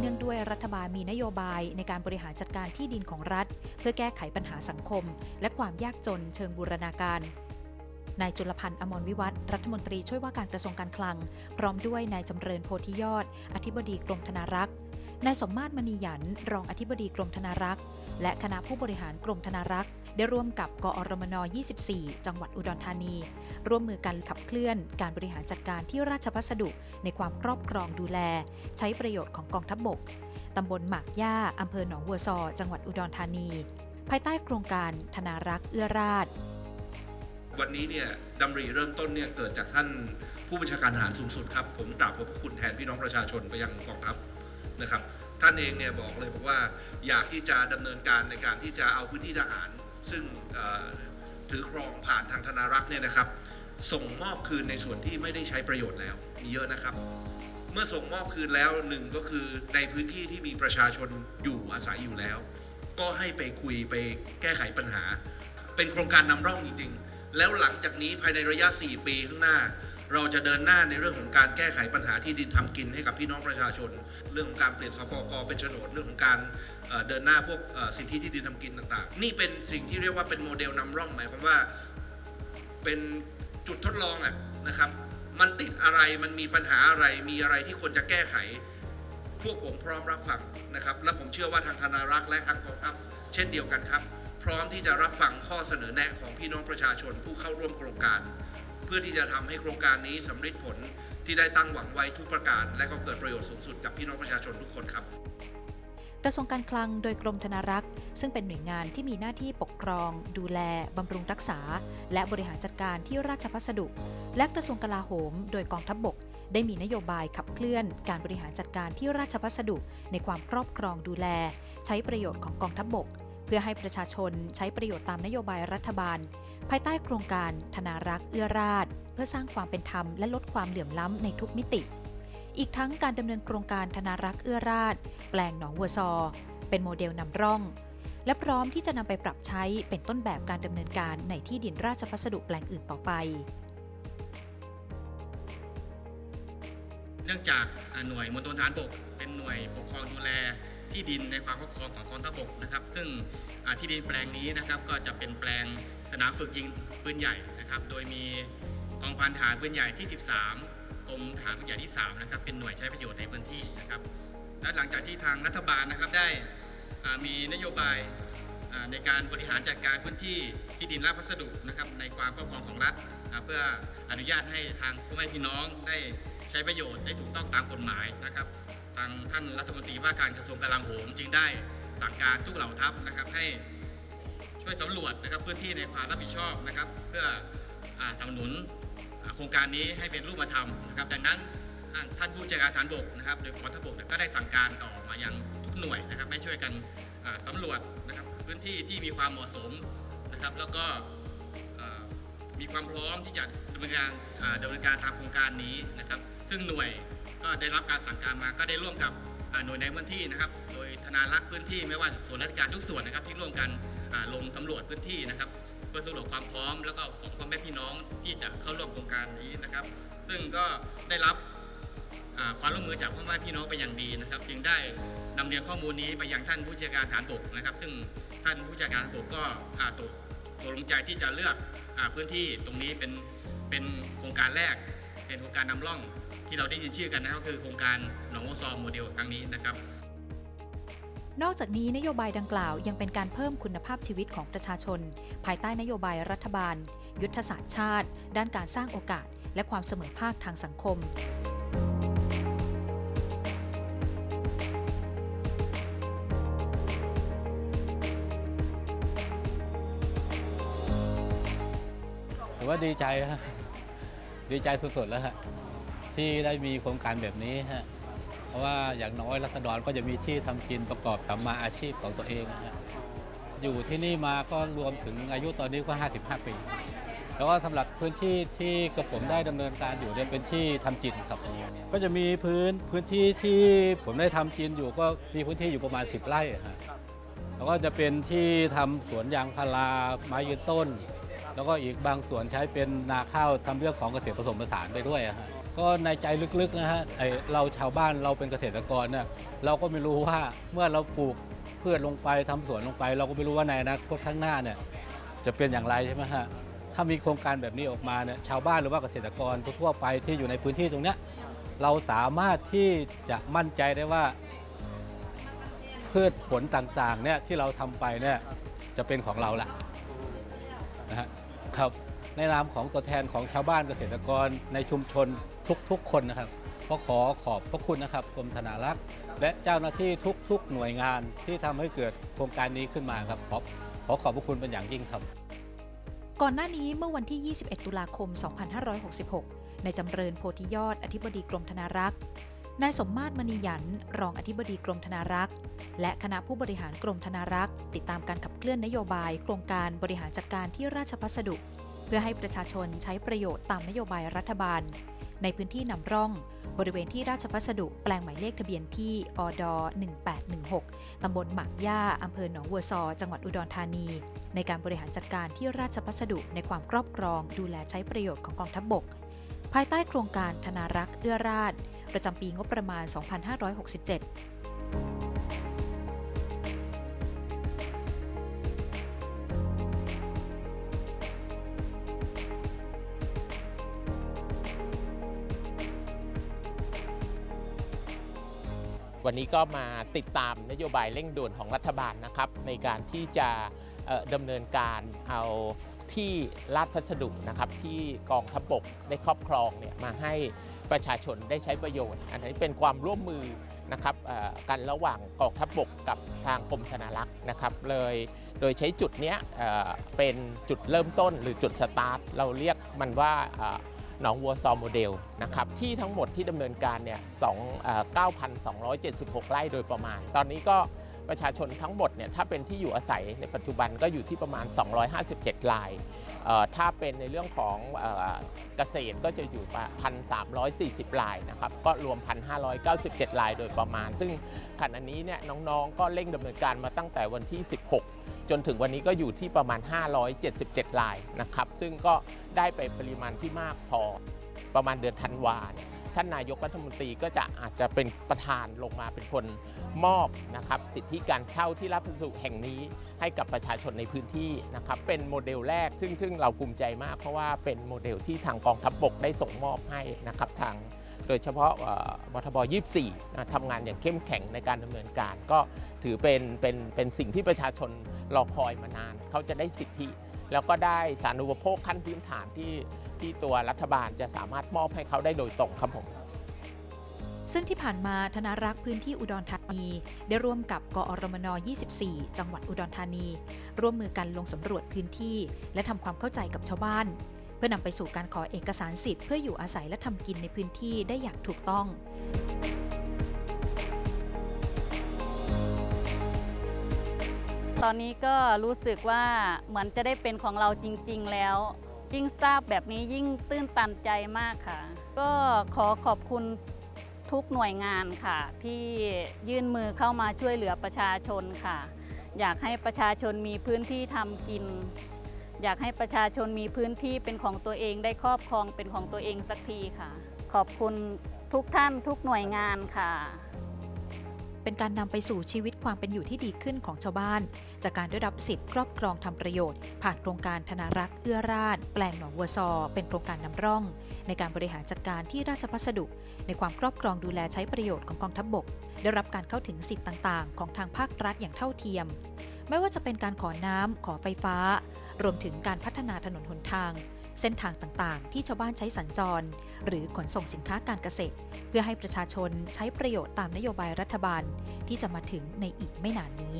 เนื่องด้วยรัฐบาลมีนโยบายในการบริหารจัดการที่ดินของรัฐ เพื่อแก้ไขปัญหาสังคม และความยากจนเชิงบูรณาการนายจุลพันธ์อมรวิวัฒน์รัฐมนตรีช่วยว่าการกระทรวงการคลัง พร้อมด้วยนายจำเริญโพธิยอด อธิบดีกรมธนารักษ์นายสมมาตรมณีหยัน รองอธิบดีกรมธนารักษ์ และคณะผู้บริหารกรมธนารักษ์ ได้ร่วมกับกอรมน 24 จังหวัดอุดรธานี ร่วมมือกันขับเคลื่อนการบริหารจัดการที่ราชพัสดุในความครอบครองดูแล ใช้ประโยชน์ของกองทัพบบกตำบลหมากย่าอำเภอหนองวัวซอ จังหวัดอุดรธานี ภายใต้โครงการธนารักษ์เอื้อราชวันนี้เนี่ยดำริเริ่มต้นเนี่ยเกิดจากท่านผู้บัญชาการทหารสูงสุดครับ ผมกราบขอบคุณแทนพี่น้องประชาชนไปยังกองทัพนะครับ ท่านเองเนี่ยบอกเลยบอกว่าอยากที่จะดำเนินการในการที่จะเอาพื้นที่ทหาร ซึ่งถือครองผ่านทางธนารักษ์เนี่ยนะครับ ส่งมอบคืนในส่วนที่ไม่ได้ใช้ประโยชน์แล้วมีเยอะนะครับ เมื่อส่งมอบคืนแล้วหนึ่งก็คือในพื้นที่ที่มีประชาชนอยู่อาศัยอยู่แล้ว ก็ให้ไปคุยไปแก้ไขปัญหา เป็นโครงการนำร่องจริงๆ แล้วหลังจากนี้ภายในระยะ 4 ปีข้างหน้า เราจะเดินหน้าในเรื่องของการแก้ไขปัญหาที่ดินทำกินให้กับพี่น้องประชาชน เรื่องของการเปลี่ยนสปกเป็นโฉนดเรื่องของการเดินหน้าพวกสิทธิที่ดินทำกินต่างๆ นี่เป็นสิ่งที่เรียกว่าเป็นโมเดลนำร่องหมายความว่าเป็นจุดทดลองอะนะครับมันติดอะไรมันมีปัญหาอะไรมีอะไรที่ควรจะแก้ไข พวกผมพร้อมรับฟังนะครับ และผมเชื่อว่าทางธนารักษ์และทางกองทัพเช่นเดียวกันครับ พร้อมที่จะรับฟังข้อเสนอแนะของพี่น้องประชาชนผู้เข้าร่วมโครงการ เพื่อที่จะทำให้โครงการนี้สำเร็จผลที่ได้ตั้งหวังไว้ทุกประการ และก็เกิดประโยชน์สูงสุดกับพี่น้องประชาชนทุกคนครับกระทรวงการคลังโดยกรมธนารักษ์ ซึ่งเป็นหน่วยงานที่มีหน้าที่ปกครอง ดูแล บำรุงรักษา และบริหารจัดการที่ราชพัสดุ และกระทรวงกลาโหม โดยกองทัพบบก ได้มีนโยบายขับเคลื่อน การบริหารจัดการที่ราชพัสดุ ในความครอบครองดูแล ใช้ประโยชน์ของกองทัพบบก เพื่อให้ประชาชนใช้ประโยชน์ตามนโยบายรัฐบาล ภายใต้โครงการธนารักษ์เอื้อราช เพื่อสร้างความเป็นธรรมและลดความเหลื่อมล้ำในทุกมิติ อีกทั้งการดำเนินโครงการธนารักษ์เอื้อราช แปลงหนองวัวซอ เป็นโมเดลนำร่อง และพร้อมที่จะนำไปปรับใช้เป็นต้นแบบการดำเนินการในที่ดินราชพัสดุแปลงอื่นต่อไปเนื่องจากหน่วยมณฑลฐานบก เป็นหน่วยปกครองดูแลที่ดินในความครอบครองของกองทัพบกนะครับ ซึ่งที่ดินแปลงนี้นะครับก็จะเป็นแปลง สนามฝึกยิงปืนใหญ่นะครับ โดยมีกองพันฐานปืนใหญ่ที่ 13กรมฐานปืนใหญ่ที่ 3 นะครับ เป็นหน่วยใช้ประโยชน์ในพื้นที่นะครับ และหลังจากที่ทางรัฐบาลนะครับได้มีนโยบายในการบริหารจัดการพื้นที่ที่ดินราชพัสดุนะครับในความครอบครองของรัฐ เพื่ออนุญาตให้ทางพ่อแม่พี่น้องได้ใช้ประโยชน์ได้ถูกต้องตามกฎหมายนะครับ ทางท่านรัฐมนตรีว่าการกระทรวงกลาโหมจึงได้สั่งการทุกเหล่าทัพนะครับให้ ช่วยสำรวจนะครับพื้นที่ในความรับผิดชอบนะครับ เพื่อสนับสนุนโครงการนี้ให้เป็นรูปธรรมนะครับดังนั้นท่านผู้จัดการฐานบกนะครับโดยกองทัพบกก็ได้สั่งการต่อมายังทุกหน่วยนะครับให้ช่วยกันสำรวจนะครับพื้นที่ที่มีความเหมาะสมนะครับ แล้วก็มีความพร้อมที่จะดำเนินการดำเนินการตามโครงการนี้นะครับ ซึ่งหน่วยก็ได้รับการสั่งการมาก็ได้ร่วมกับหน่วยในพื้นที่นะครับ โดยธนารักษ์พื้นที่ไม่ว่าส่วนราชการทุกส่วนนะครับที่ร่วมกัน ลงสำรวจพื้นที่นะครับ เพื่อสำรวจความพร้อมแล้วก็ของพ่อแม่พี่น้องที่จะเข้าร่วมโครงการนี้นะครับ ซึ่งก็ได้รับความร่วมมือจากพ่อแม่พี่น้องไปอย่างดีนะครับ จึงได้นำเรียนข้อมูลนี้ไปยังท่านผู้จัดการฐานบกนะครับ ซึ่งท่านผู้จัดการฐานบกก็ตกตกลงใจที่จะเลือกอพื้นที่ตรงนี้เป็นเป็นโครงการแรก เป็นโครงการนำร่องที่เราได้ยินชื่อกันนะครับก็คือโครงการหนองโอซอมโมเดลครั้งนี้นะครับ นอกจากนี้นโยบายดังกล่าวยังเป็นการเพิ่มคุณภาพชีวิตของประชาชน ภายใต้นโยบายรัฐบาล ยุทธศาสตร์ชาติ ด้านการสร้างโอกาส และความเสมอภาคทางสังคมผมว่าดีใจฮะดีใจสุดๆแล้วฮะที่ได้มีโครงการแบบนี้ฮะ ราะว่าอย่างน้อยรัษฎรก็จะมีที่ทำกินประกอบสัมมาอาชีพของตัวเองนะฮะอยู่ที่นี่มาก็รวมถึงอายุตอนนี้ก็ 55 ปี แล้วก็สำหรับพื้นที่ที่กระผมได้ดำเนินการอยู่เนี่ยเป็นที่ทำจินครับก็จะมีพื้นพื้นที่ที่ผมได้ทำจินอยู่ก็มีพื้นที่อยู่ประมาณ 10 ไร่ฮะแล้วก็จะเป็นที่ทำสวนยางพาราไม้ยืนต้น แล้วก็อีกบางส่วนใช้เป็นนาข้าวทำเรื่องของเกษตรผสมผสานไปด้วยฮะ ก็ในใจลึกๆนะฮะไอเราชาวบ้านเราเป็นเกษตรกรเนี่ยเราก็ไม่รู้ว่าเมื่อเราปลูกพืชลงไปทำสวนลงไป เราก็ไม่รู้ว่าในอนาคตข้างหน้าเนี่ยจะเป็นอย่างไรใช่ไหมฮะถ้ามีโครงการแบบนี้ออกมาเนี่ยชาวบ้านหรือว่าเกษตรกรทั่วไปที่อยู่ในพื้นที่ตรงเนี้ยเราสามารถที่จะมั่นใจได้ว่า พืชผลต่างๆเนี่ยที่เราทำไปเนี่ยจะเป็นของเราละนะครับในนามของตัวแทนของชาวบ้านเกษตรกรในชุมชน ทุกๆ คนนะครับก็ขอขอบพระคุณนะครับกรมธนารักษ์ และเจ้าหน้าที่ทุก ๆ หน่วยงานที่ทำให้เกิดโครงการนี้ขึ้นมาครับขอขอขอบพระคุณเป็นอย่างยิ่งครับ ก่อนหน้านี้เมื่อวันที่ 21 ตุลาคม 2566 ในจำเริญโพธิยอด อธิบดีกรมธนารักษ์นายสมมาตรมณียันรองอธิบดีกรมธนารักษ์ และคณะผู้บริหารกรมธนารักษ์ ติดตามการขับเคลื่อนนโยบายโครงการบริหารจัดการที่ราชพัสดุ เพื่อให้ประชาชนใช้ประโยชน์ตามนโยบายรัฐบาล ในพื้นที่นำร่อง บริเวณที่ราชพัสดุแปลงหมายเลขทะเบียนที่อด1816 ตำบลหมากย่าอำเภอหนองวัวซอ จังหวัดอุดรธานี ในการบริหารจัดการที่ราชพัสดุในความครอบครอง ดูแลใช้ประโยชน์ของกองทัพบบก ภายใต้โครงการธนารักษ์เอื้อราช ประจำปีงบประมาณ 2567 วันนี้ก็มาติดตามนโยบายเร่งด่วนของรัฐบาลนะครับ ในการที่จะดำเนินการเอาที่ราชพัสดุนะครับที่กองทัพบกได้ครอบครองเนี่ยมาให้ประชาชนได้ใช้ประโยชน์ อันนี้เป็นความร่วมมือนะครับกันระหว่างกองทัพบกกับทางกรมธนารักษ์นะครับเลยโดยใช้จุดเนี้ยเป็นจุดเริ่มต้นหรือจุดสตาร์ทเราเรียกมันว่า หนองวัวซอโมเดลนะครับที่ทั้งหมดที่ดำเนินการเนี่ย2เอ่อ9,276 ไร่โดยประมาณ ตอนนี้ก็ประชาชนทั้งหมดเนี่ยถ้าเป็นที่อยู่อาศัยในปัจจุบันก็อยู่ที่ประมาณ 257 ราย ถ้าเป็นในเรื่องของเกษตรก็จะอยู่ประ1,340รายนะครับก็รวม 1,597 รายโดยประมาณ ซึ่งขณะนี้เนี่ยน้องๆก็เร่งดำเนินการมาตั้งแต่วันที่ 16 จนถึงวันนี้ก็อยู่ที่ประมาณ 577รายนะครับ ซึ่งก็ได้ไปปริมาณที่มากพอประมาณเดือนธันวาเนี่ยท่านนายกรัฐมนตรีก็จะอาจจะเป็นประธานลงมาเป็นคนมอบนะครับสิทธิการเช่าที่รับพัสดุแห่งนี้ให้กับประชาชนในพื้นที่นะครับเป็นโมเดลแรก ซึ่งซึ่งเราภูมิใจมาก เพราะว่าเป็นโมเดลที่ทางกองทัพบบกได้ส่งมอบให้นะครับทางโดยเฉพาะเอ่อมทบ 24 ทำงานอย่างเข้มแข็งในการดำเนินการ ก็ถือเป็นเป็นเป็นสิ่งที่ประชาชน รอคอยมานาน เขาจะได้สิทธิ แล้วก็ได้สารณูปโภคขั้นพื้นฐานที่ที่ตัวรัฐบาลจะสามารถมอบให้เขาได้โดยตรงครับผมซึ่งที่ผ่านมาธนารักษ์พื้นที่อุดรธานี ได้ร่วมกับกอรมน 24 จังหวัดอุดรธานี ร่วมมือกันลงสำรวจพื้นที่ และทำความเข้าใจกับชาวบ้าน เพื่อนำไปสู่การขอเอกสารสิทธิ์เพื่ออยู่อาศัยและทำกินในพื้นที่ได้อย่างถูกต้อง ตอนนี้ก็รู้สึกว่าเหมือนจะได้เป็นของเราจริง ๆ แล้ว ยิ่งทราบแบบนี้ยิ่งตื้นตันใจมากค่ะ ก็ขอขอบคุณทุกหน่วยงานค่ะ ที่ยื่นมือเข้ามาช่วยเหลือประชาชนค่ะ อยากให้ประชาชนมีพื้นที่ทำกิน อยากให้ประชาชนมีพื้นที่เป็นของตัวเองได้ครอบครองเป็นของตัวเองสักทีค่ะ ขอบคุณทุกท่านทุกหน่วยงานค่ะ เป็นการนำไปสู่ชีวิตความเป็นอยู่ที่ดีขึ้นของชาวบ้าน จากการได้รับสิทธิ์ครอบครองทำประโยชน์ ผ่านโครงการธนารักษ์เอื้อราช แปลงหนองวัวซอ เป็นโครงการนำร่อง ในการบริหารจัดการที่ราชพัสดุ ในความครอบครองดูแลใช้ประโยชน์ของกองทัพบบก ได้รับการเข้าถึงสิทธิ์ต่างๆ ของทางภาครัฐอย่างเท่าเทียม ไม่ว่าจะเป็นการขอน้ำขอไฟฟ้า รวมถึงการพัฒนาถนนหนทาง เส้นทางต่างๆ ที่ชาวบ้านใช้สัญจร หรือขนส่งสินค้าการเกษตร เพื่อให้ประชาชนใช้ประโยชน์ตามนโยบายรัฐบาลที่จะมาถึงในอีกไม่นานนี้